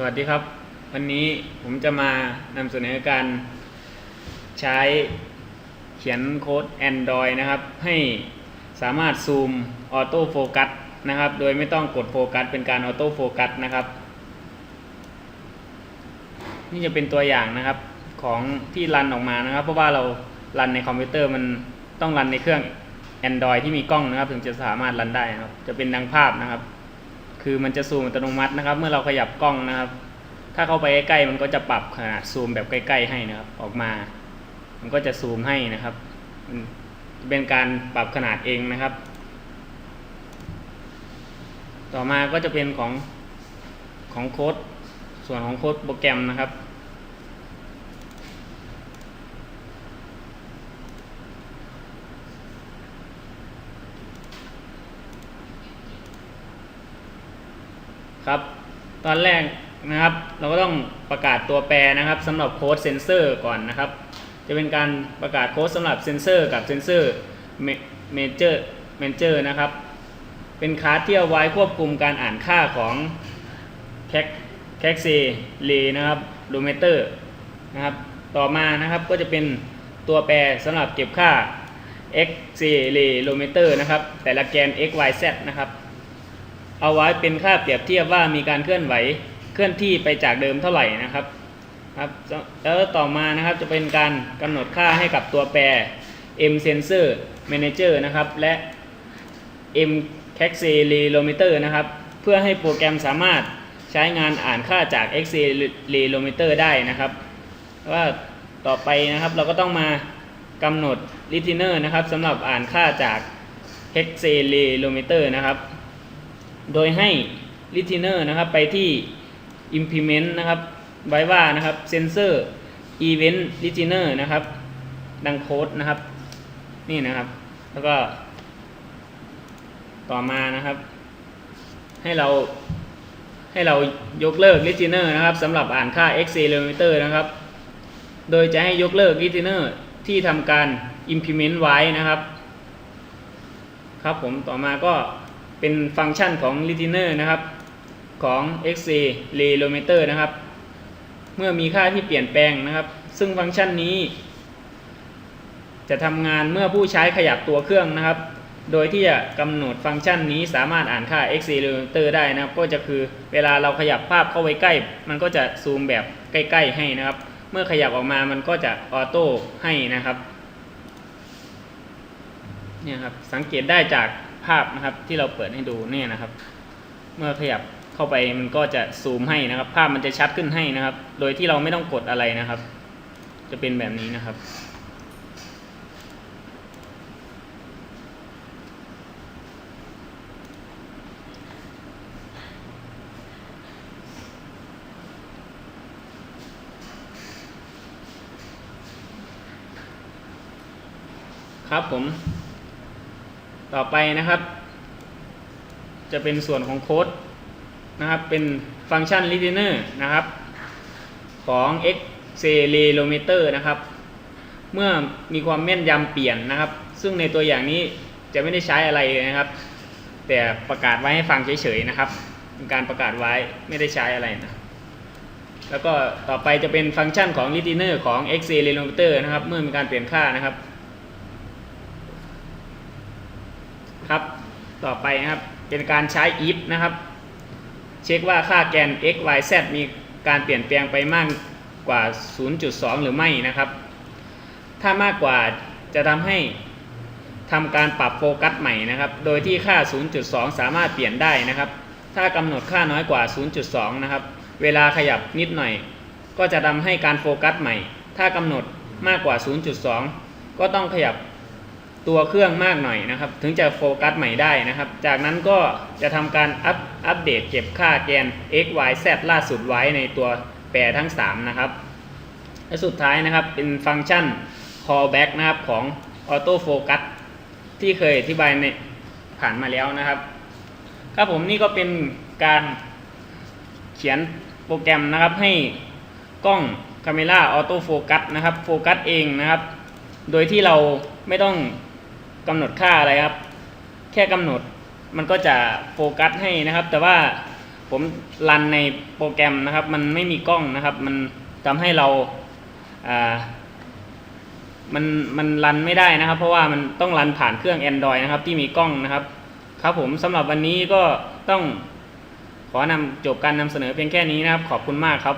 สวัสดีครับ วันนี้ผมจะมานำเสนอการใช้เขียนโค้ด Android นะครับ ให้สามารถซูมออโต้โฟกัสนะครับ โดยไม่ต้องกดโฟกัสเป็นการออโต้โฟกัสนะครับ นี่จะเป็นตัวอย่างนะครับของที่รันออกมานะครับ เพราะว่าเรารันในคอมพิวเตอร์มันต้องรันในเครื่อง Android ที่มีกล้องนะครับ ถึงจะสามารถรันได้นะครับ จะเป็นดังภาพนะครับ คือมันจะซูมอัตโนมัตินะครับ เมื่อเราขยับกล้องนะครับ ถ้าเข้าไปใกล้ๆมันก็จะปรับขนาดซูมแบบใกล้ๆให้นะครับ ออกมา มันก็จะซูมให้นะครับมันเป็นการปรับขนาดเองนะครับ ต่อมาก็จะเป็นของของโค้ดส่วนของโค้ดโปรแกรมนะครับ ครับ ตอนแรกนะครับ เราก็ต้องประกาศตัวแปรนะครับสำหรับโค้ดเซนเซอร์ก่อนนะครับ จะเป็นการประกาศโค้ดสำหรับเซนเซอร์กับเซนเซอร์เมเจอร์เมเจอร์นะครับ เป็นคลาสที่เอาไว้ควบคุมการอ่านค่าของแคคแคคเซเลนะครับโลเมเตอร์นะครับ ต่อมานะครับก็จะเป็นตัวแปรสำหรับเก็บค่า x c เลโลเมเตอร์นะครับ แต่ละแกน x y z นะครับ เอาไว้เป็นค่าเปรียบเทียบว่ามีการเคลื่อนไหวเคลื่อนที่ไปจากเดิมเท่าไหร่นะครับครับแล้วต่อมานะครับจะเป็นการกำหนดค่าให้กับตัวแปร m sensor manager นะครับ และ m accelerometer นะครับ เพื่อให้โปรแกรมสามารถใช้งานอ่านค่าจาก accelerometer ได้นะครับ ว่าต่อไปนะครับเราก็ต้องมากำหนด listener นะครับสำหรับอ่านค่าจาก accelerometer นะครับ โดยให้ listener นะครับไปที่ implement นะครับไว้ว่านะครับ sensor event listener นะครับ ดังโค้ดนะครับ นี่นะครับ แล้วก็ ต่อมานะครับ ให้เราให้เรายกเลิก listener นะครับสำหรับอ่านค่า accelerometer นะครับ โดยจะให้ยกเลิก listener ที่ทำการ implement ไว้นะครับ ครับผมต่อมาก็ เป็นฟังก์ชันของ listener นะครับ ของ accelerometer นะครับ เมื่อมีค่าที่เปลี่ยนแปลงนะครับ ซึ่งฟังก์ชันนี้ จะทำงานเมื่อผู้ใช้ขยับตัวเครื่องนะครับ โดยที่จะกำหนดฟังก์ชันนี้สามารถอ่านค่า accelerometer ได้นะครับ ก็จะคือเวลาเราขยับภาพเข้าไปใกล้ มันก็จะซูมแบบใกล้ ๆ ให้นะครับ เมื่อขยับออกมามันก็จะออโต้ให้นะครับเนี่ยครับสังเกตได้จาก ภาพนะครับที่เราเปิดให้ดูเนี่ยนะครับ เมื่อขยับเข้าไปมันก็จะซูมให้นะครับ ภาพมันจะชัดขึ้นให้นะครับ โดยที่เราไม่ต้องกดอะไรนะครับ จะเป็นแบบนี้นะครับครับผม ต่อไปนะครับ จะเป็นส่วนของโค้ดนะครับ เป็นฟังก์ชัน listener นะครับ ของ accelerometer นะครับ เมื่อมีความแม่นยำเปลี่ยนนะครับ ซึ่งในตัวอย่างนี้จะไม่ได้ใช้อะไรเลยนะครับ แต่ประกาศไว้ให้ฟังเฉยๆนะครับเป็นการประกาศไว้ไม่ได้ใช้อะไรนะแล้วก็ต่อไปจะเป็นฟังก์ชันของ listener ของ accelerometer นะครับ เมื่อมีการเปลี่ยนค่านะครับ ครับ ต่อไปนะครับเป็นการใช้ if นะครับ เช็คว่าค่าแกน x y z มีการเปลี่ยนแปลงไปมากกว่า 0.2 หรือไม่นะครับ ถ้ามากกว่าจะทำให้ทำการปรับโฟกัสใหม่นะครับ โดยที่ค่า 0.2 สามารถเปลี่ยนได้นะครับ ถ้ากำหนดค่าน้อยกว่า 0.2 นะครับ เวลาขยับนิดหน่อย ก็จะทำให้การโฟกัสใหม่ ถ้ากำหนดมากกว่า 0.2 ก็ต้องขยับ ตัวเครื่องมากหน่อยนะครับ ถึงจะโฟกัสใหม่ได้นะครับ จากนั้นก็จะทำการอัปอัปเดตเก็บค่าแกน x y z ล่าสุดไว้ในตัวแปรทั้ง 3 นะครับ และสุดท้ายนะครับเป็นฟังก์ชัน callback นะครับของ auto focus ที่เคยอธิบายในผ่านมาแล้วนะครับครับผมนี่ก็เป็นการเขียนโปรแกรมนะครับให้กล้อง Camera Auto Focus นะครับโฟกัสเองนะครับ โดยที่เราไม่ต้อง กำหนดค่าอะไรครับ แค่กำหนดมันก็จะโฟกัสให้นะครับ แต่ว่าผมรันในโปรแกรมนะครับ มันไม่มีกล้องนะครับ มันทำให้เราอ่ามันมันรันไม่ได้นะครับ เพราะว่ามันต้องรันผ่านเครื่อง Android นะครับ ที่มีกล้องนะครับ ครับผมสำหรับวันนี้ก็ต้องขอนำจบการนำเสนอเพียงแค่นี้นะครับ ขอบคุณมากครับ